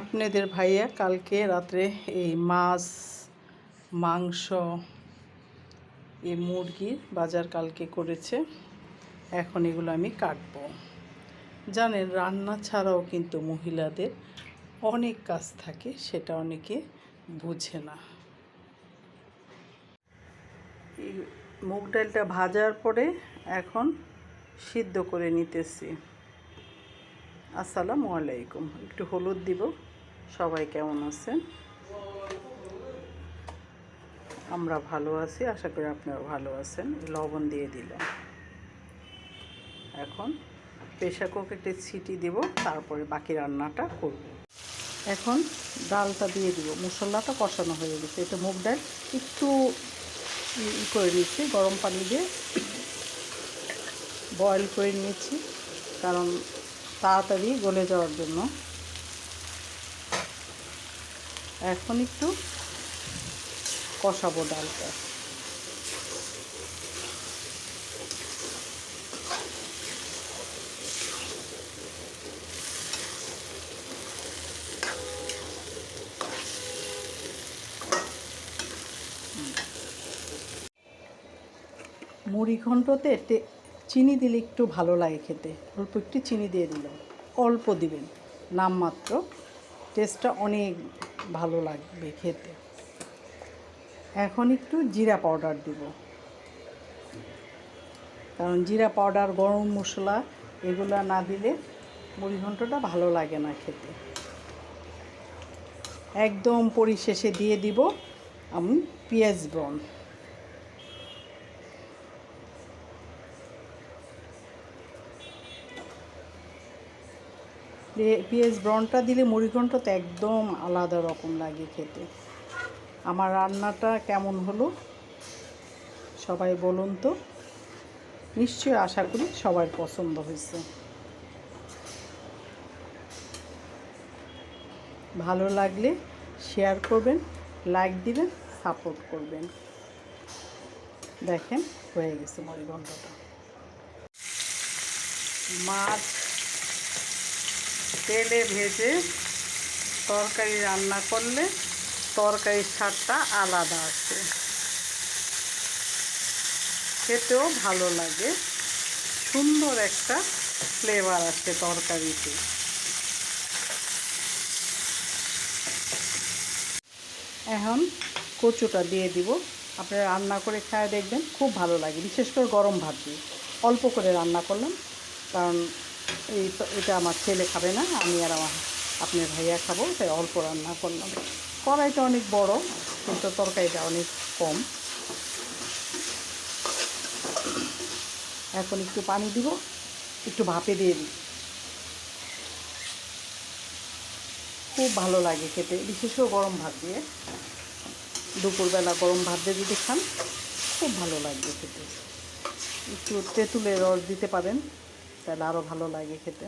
আপনাদের ভাইয়া কালকে রাত্রে এই মাছ, মাংস এই মুরগির বাজার কালকে করেছে। এখন এগুলো আমি কাটবো। জানেন, রান্না ছাড়াও কিন্তু মহিলাদের অনেক কাজ থাকে, সেটা অনেকে বুঝে না। এই মুগ ডালটা ভাজার পরে এখন সিদ্ধ করে নিতেছি। আসসালামু আলাইকুম। একটু হলুদ দিব। সবাই কেমন আছেন? আমরা ভালো আছি, আশা করি আপনারা ভালো আছেন। লবণ দিয়ে দিলাম। এখন প্রেশার কুকারতে ছিটি দিব, তারপরে বাকি রান্নাটা করব। এখন ডালটা দিয়ে দিব। মশলাটা কষানো হয়ে গেছে। এটা মুগ ডাল একটু করে নিচ্ছি, গরম পানি দিয়ে। বয়েল করে নিয়েছি, কারণ তাড়াতাড়ি গলে যাওয়ার জন্য। এখন একটু কষাবো ডালটা। মুড়ি ঘন্টতে টে- চিনি দিলে একটু ভালো লাগে খেতে। অল্প একটু চিনি দিয়ে দিলাম অল্প দিবেন। নামমাত্র। টেস্টটা অনেক ভালো লাগবে খেতে। এখন একটু জিরা পাউডার দিব। কারণ জিরা পাউডার, গরম মশলা এগুলো না দিলে মুড়ি ঘন্টটা ভালো লাগে না খেতে। একদম পরিশেষে দিয়ে দিব আমি, পেঁয়াজ ব্রন পেঁয়াজ ব্রনটা দিলে মুড়িঘণ্ট তো একদম আলাদা রকম লাগে খেতে। আমার রান্নাটা কেমন হলো? সবাই বলুন তো। নিশ্চয়ই আশা করি সবার পছন্দ হয়েছে। ভালো লাগলে শেয়ার করবেন লাইক দিবেন সাপোর্ট করবেন। দেখেন হয়ে গেছে মুড়িঘণ্টটা। মাছ তেলে ভেজে তরকারি রান্না করলে তরকারির স্বাদটা আলাদা আছে খেতেও ভালো লাগে। সুন্দর একটা ফ্লেভার আছে তরকারিতে। এখন কচুটা দিয়ে দিব। আপনারা রান্না করে খায় দেখবেন, খুব ভালো লাগে, বিশেষ করে গরম ভাত দিয়ে। অল্প করে রান্না করলাম, কারণ এই এটা আমার ছেলে খাবে না, আমি আর আমার আপনার ভাইয়া খাব, তাই অল্প রান্না করলাম। কড়াইটা অনেক বড়, কিন্তু তরকারিটা অনেক কম। এখন একটু পানি দিব, একটু ভাপে দিয়ে দিই। খুব ভালো লাগে খেতে, বিশেষ করে গরম ভাত দিয়ে। দুপুরবেলা গরম ভাত দিয়ে যদি খান, খুব ভালো লাগবে খেতে। একটু তেঁতুলের রস দিতে পারেন। তাহলে আরও ভালো লাগে খেতে।